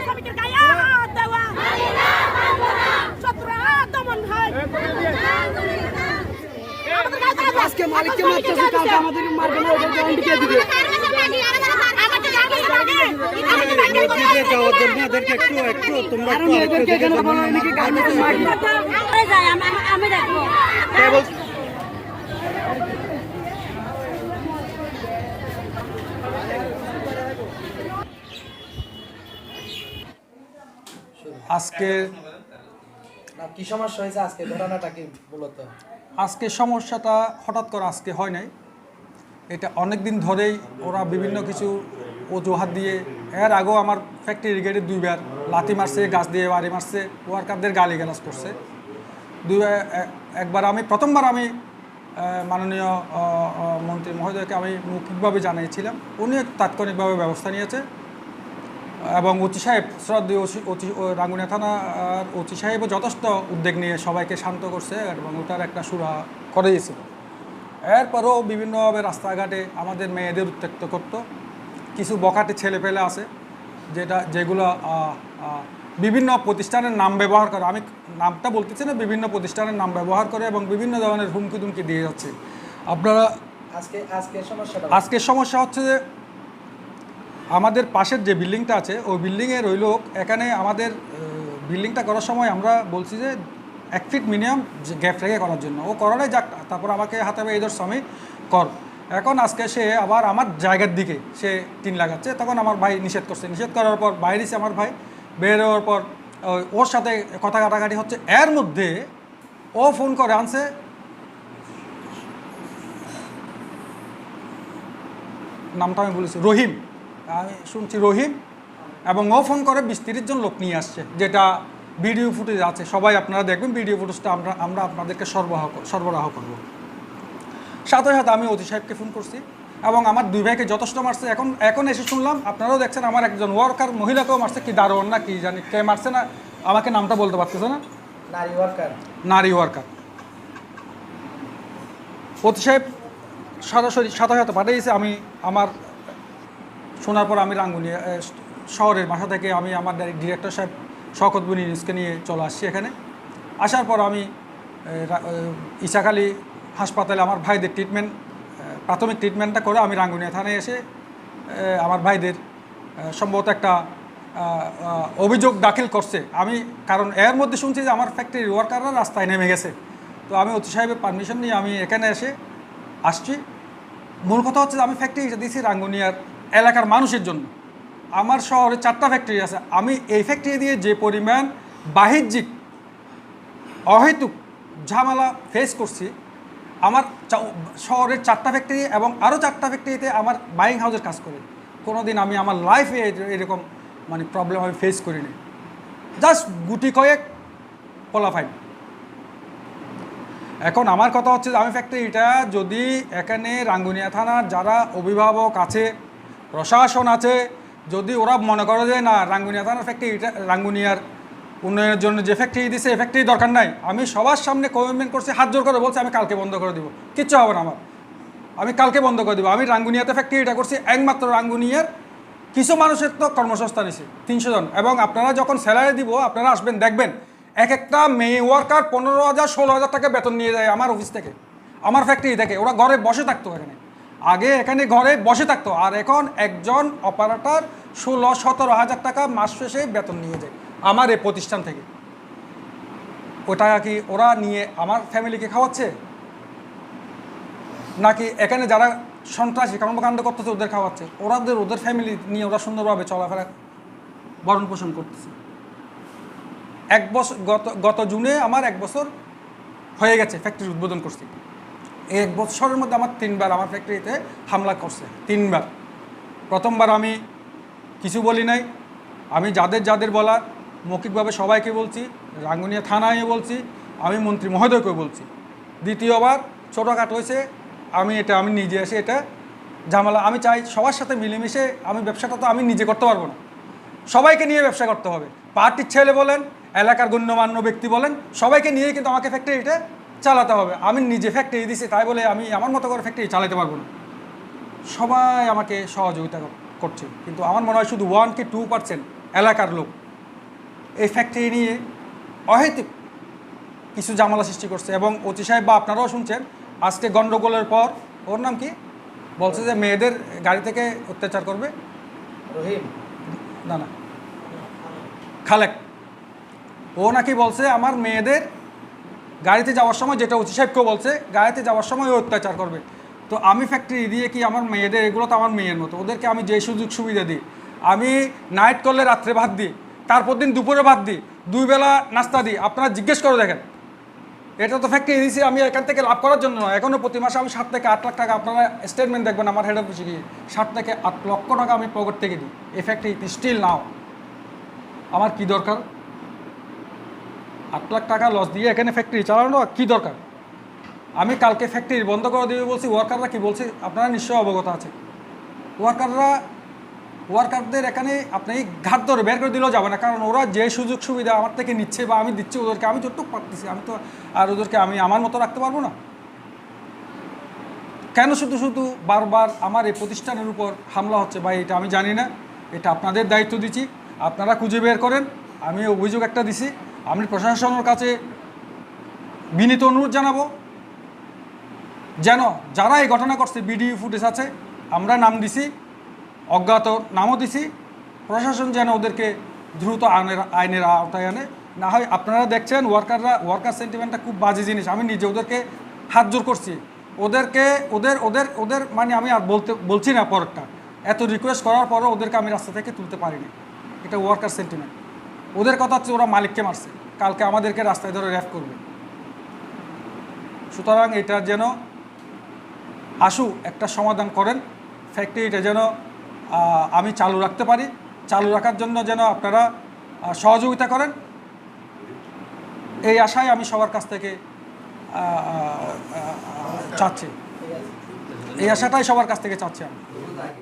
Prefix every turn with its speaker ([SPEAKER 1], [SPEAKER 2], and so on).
[SPEAKER 1] শ্রমিকের গায়ে হাত দেওয়া শত্রুরা দমন হয়
[SPEAKER 2] আজকে মালিককে মারতেছে কালকে আমাদের মারবে না ওদের গ্যারান্টি কে? দিবে
[SPEAKER 1] আমাদের গায়ে
[SPEAKER 3] এদেরকে একটু একটু তোমরা
[SPEAKER 2] আর এদেরকে এখানে বলা হয় নাকি গার্মেন্টস মারবে
[SPEAKER 1] আমি দেখব
[SPEAKER 4] আজকে
[SPEAKER 2] কি সমস্যা হয়েছে আজকে? ঘটনাটা কি মূলত?
[SPEAKER 4] আজকে সমস্যাটা হঠাৎ করে আজকে হয় নাই। এটা অনেক দিন ধরেই ওরা বিভিন্ন কিছু অজুহাত দিয়ে এর আগেও আমার ফ্যাক্টরি গেটে দুইবার লাথি মারছে গাছ দিয়ে বাড়ি মারছে ওয়ার্কারদের গালি গালাজ করছে দুইবার একবার আমি প্রথমবার আমি মাননীয় মন্ত্রী মহোদয়কে আমি মৌখিকভাবে জানিয়েছিলাম। উনি তাৎক্ষণিকভাবে ব্যবস্থা নিয়েছে। এবং ওচি সাহেব শ্রদ্ধেয় রাঙ্গুনিয়া থানার ওচি সাহেবও যথেষ্ট উদ্যোগ নিয়ে সবাইকে শান্ত করছে এবং ওটার একটা সুরা করে দিয়েছিল। এরপরেও বিভিন্নভাবে রাস্তাঘাটে আমাদের মেয়েদের উত্ত্যক্ত করত। কিছু বখাটে ছেলেপেলে আছে যেটা যেগুলো বিভিন্ন প্রতিষ্ঠানের নাম ব্যবহার করে। আমি নামটা বলতেছি না বিভিন্ন প্রতিষ্ঠানের নাম ব্যবহার করে এবং বিভিন্ন ধরনের হুমকি দুমকি দিয়ে যাচ্ছে। আপনারা
[SPEAKER 2] আজকে আজকে সমস্যাটা
[SPEAKER 4] আজকের সমস্যা হচ্ছে যে আমাদের পাশের যে বিল্ডিংটা আছে, ওই বিল্ডিংয়ের ওই লোক এখানে আমাদের বিল্ডিংটা করার সময় আমরা বলছি যে এক ফিট মিনিমাম গ্যাপ রেখে করার জন্য। ও করাটাই যাক, তারপর আমাকে হাতে এই ধর স্বামী, কর। এখন আজকে সে আবার আমার জায়গার দিকে সে টিন লাগাচ্ছে। তখন আমার ভাই নিষেধ করছে। নিষেধ করার পর বাইরেছে আমার ভাই বের হওয়ার পর ওর সাথে কথা কাটাকাটি হচ্ছে। এর মধ্যে ও ফোন করে আনছে, নামটা আমি বলেছি, রহিম। আমি শুনছি রহিম এবং ও ফোন করে বিশ তিরিশ জন লোক নিয়ে আসছে যেটা ভিডিও ফুটেজ আছে। সবাই আপনারা দেখবেন ভিডিও ফুটেজটা আমরা আমরা আপনাদেরকে সরবরাহ সরবরাহ করব। সাথে সাথে আমি অতি সাহেবকে ফোন করছি এবং আমার দুই ভাইকে যথেষ্ট মারছে। এখন এখন এসে শুনলাম আপনারাও দেখছেন আমার একজন ওয়ার্কার মহিলাকেও মারছে। কি দারোয়ান না কি জানি কে মারছে না আমাকে নামটা বলতে পারতেছে না।
[SPEAKER 2] নারী ওয়ার্কার
[SPEAKER 4] নারী ওয়ার্কার অতি সাহেব সরাসরি সাথে সাথে পাঠিয়েছে আমি আমার শোনার পর আমি রাঙ্গুনি শহরের বাসা থেকে আমি আমার ডিরেক্টর সাহেব শকত বুনি নিউজকে নিয়ে চলে আসছি এখানে। আসার পর আমি ইসাখালী হাসপাতালে আমার ভাইদের ট্রিটমেন্ট প্রাথমিক ট্রিটমেন্টটা করে আমি রাঙ্গুনিয়া থানায় এসে আমার ভাইদের সম্ভবত একটা অভিযোগ দাখিল করছে। আমি, কারণ এর মধ্যে শুনছি যে আমার ফ্যাক্টরির ওয়ার্কাররা রাস্তায় নেমে গেছে। তো আমি অতি সাহেবের পারমিশন নিয়ে আমি এখানে এসে আসছি। মূল কথা হচ্ছে আমি ফ্যাক্টরিটা দিয়েছি রাঙ্গুনিয়ার এলাকার মানুষের জন্য। আমার শহরে চারটা ফ্যাক্টরি আছে। আমি এই ফ্যাক্টরি দিয়ে যে পরিমাণ বাহ্যিক অহেতুক ঝামেলা ফেস করছি, আমার শহরের চারটা ফ্যাক্টরি এবং আরও চারটা ফ্যাক্টরিতে আমার বাইং হাউসের কাজ করি। কোনো দিন আমি আমার লাইফে এরকম মানে প্রবলেম আমি ফেস করিনি। জাস্ট গুটি কয়েক কোয়ালিফাইড এখন আমার কথা হচ্ছে আমি ফ্যাক্টরিটা যদি এখানে রাঙ্গুনিয়া থানার যারা অভিভাবক আছে প্রশাসন আছে, যদি ওরা মনে করে যে না, রাঙ্গুনিয়া থানার ফ্যাক্টরিটা রাঙ্গুনিয়ার উন্নয়নের জন্য যে ফ্যাক্টরি দিছে, এই ফ্যাক্টরি দরকার নাই। আমি সবার সামনে কমিটমেন্ট করছি, হাত জোর করে বলছি, আমি কালকে বন্ধ করে দিব। কিচ্ছু হবে না আমার। আমি কালকে বন্ধ করে দেবো। আমি রাঙ্গুনিয়াতে ফ্যাক্টরিটা করছি, একমাত্র রাঙ্গুনিয়ার কিছু মানুষের তো কর্মসংস্থান এসে তিনশো জন। এবং আপনারা যখন স্যালারি দিব, আপনারা আসবেন, দেখবেন, এক একটা মেয়ে ওয়ার্কার পনেরো হাজার, ষোলো হাজার টাকা বেতন নিয়ে যায় আমার অফিস থেকে, আমার ফ্যাক্টরি থেকে। ওরা ঘরে বসে থাকতো এখানে। আগে এখানে ঘরে বসে থাকতো। আর এখন একজন অপারেটর ষোলো সতেরো হাজার টাকা মাস শেষে বেতন নিয়ে যায় আমার এই প্রতিষ্ঠান থেকে। ওই টাকা কি ওরা নিয়ে আমার ফ্যামিলিকে খাওয়াচ্ছে? নাকি এখানে যারা সন্ত্রাসী কর্মকাণ্ড করতেছে ওদের খাওয়াচ্ছে? ওরাদের, ওদের ফ্যামিলি নিয়ে ওরা সুন্দরভাবে চলাফেরা, ভরণ পোষণ করতেছে। এক বছর, গত গত জুনে আমার এক বছর হয়ে গেছে ফ্যাক্টরি উদ্বোধন করছি। এক বছরের মধ্যে আমার তিনবার আমার ফ্যাক্টরিতে হামলা করছে, তিনবার। প্রথমবার আমি কিছু বলি নাই, আমি যাদের যাদের বলার, মৌখিকভাবে সবাইকে বলছি, রাঙ্গুনিয়া থানায় বলছি, আমি মন্ত্রী মহোদয়কে বলছি। দ্বিতীয়বার ছোটোখাটো হয়েছে, আমি এটা, আমি নিজে এসে এটা ঝামেলা, আমি চাই সবার সাথে মিলেমিশে আমি ব্যবসাটা তো আমি নিজে করতে পারব না। সবাইকে নিয়ে ব্যবসা করতে হবে। পার্টির ছেলে বলেন, এলাকার গণ্যমান্য ব্যক্তি বলেন, সবাইকে নিয়ে কিন্তু আমাকে ফ্যাক্টরিটা চালাতে হবে। আমি নিজে ফ্যাক্টরি দিছি তাই বলে আমি আমার মতো করে ফ্যাক্টরি চালাতে পারব না। সবাই আমাকে সহযোগিতা করছে। কিন্তু আমার মনে হয় শুধু ওয়ান কি টু পার্সেন্ট এলাকার লোক। এই ফ্যাক্টরি নিয়ে অহেতুক কিছু জামালা সৃষ্টি করছে। এবং অতি সাহেব বা আপনারাও শুনছেন আজকে গণ্ডগোলের পর ওর নাম কি? বলছে যে মেয়েদের গাড়ি থেকে অত্যাচার করবে। না না। খালেক। ও নাকি বলছে আমার মেয়েদের গাড়িতে যাওয়ার সময় যেটা অতি সাহেবকেও বলছে, গাড়িতে যাওয়ার সময় ও অত্যাচার করবে। তো আমি ফ্যাক্টরি দিয়ে কি আমার মেয়েদের, এগুলো তো আমার মেয়ের মতো, ওদেরকে আমি যে সুযোগ সুবিধা দিই, আমি নাইট করলে রাত্রে ভাত দিই, তারপর দিন দুপুরে ভাত দিই, দুই বেলা নাস্তা দিই, আপনারা জিজ্ঞেস করে দেখেন। এটা তো ফ্যাক্টরি দিয়েছি, আমি এখান থেকে লাভ করার জন্য নয় এখনও প্রতি মাসে আমি সাত থেকে আট লাখ টাকা, আপনারা স্টেটমেন্ট দেখবেন আমার হেড অফিসে গিয়ে, সাত থেকে আট লক্ষ টাকা আমি পকেট থেকে দিই। এই ফ্যাক্টরি স্টিল নাও আমার কি দরকার? আট লাখ টাকা লস দিয়ে এখানে ফ্যাক্টরি চালানো কি দরকার? আমি কালকে ফ্যাক্টরি বন্ধ করে দেবে বলছি ওয়ার্কাররা কি বলছে? আপনারা নিশ্চয়ই অবগত আছে ওয়ার্কাররা ওয়ার্কারদের এখানে আপনি ঘাট ধরে বের করে দিলেও যাবে না। কারণ ওরা যে সুযোগ সুবিধা আমার থেকে নিচ্ছে বা আমি দিচ্ছি ওদেরকে আমি যতটুকু পারতেছি, আমি তো আর ওদেরকে আমি আমার মতো রাখতে পারব না। কেন শুধু শুধু বারবার আমার এই প্রতিষ্ঠানের উপর হামলা হচ্ছে ভাই, এটা আমি জানি না। এটা আপনাদের দায়িত্ব দিচ্ছি। আপনারা খুঁজে বের করেন। আমি অভিযোগ একটা দিছি। আমি প্রশাসনের কাছে বিনীত অনুরোধ জানাব। যেন যারা এই ঘটনা করছে ভিডিও ফুটেজ আছে, আমরা নাম দিছি, অজ্ঞাত নামও দিছি। প্রশাসন যেন ওদেরকে দ্রুত আইনের আইনের আওতায় আনে। না হয় আপনারা দেখছেন ওয়ার্কাররা ওয়ার্কার সেন্টিমেন্টটা খুব বাজে জিনিস। আমি নিজে ওদেরকে হাত জোর করছি। ওদেরকে, ওদের ওদের ওদের মানে আমি আর বলতে, বলছি না পরেরটা। এত রিকোয়েস্ট করার পরও ওদেরকে আমি রাস্তা থেকে তুলতে পারিনি। এটা ওয়ার্কার সেন্টিমেন্ট ওদের কথা হচ্ছে ওরা মালিককে মারছে। কালকে আমাদেরকে রাস্তায় ধরে র্যাফ করবে। সুতরাং এটা যেন আশু একটা সমাধান করেন। ফ্যাক্টরিটা যেন আমি চালু রাখতে পারি। চালু রাখার জন্য যেন আপনারা সহযোগিতা করেন। এই আশায় আমি সবার কাছ থেকে চাচ্ছি। এই আশাটাই সবার কাছ থেকে চাচ্ছি আমি।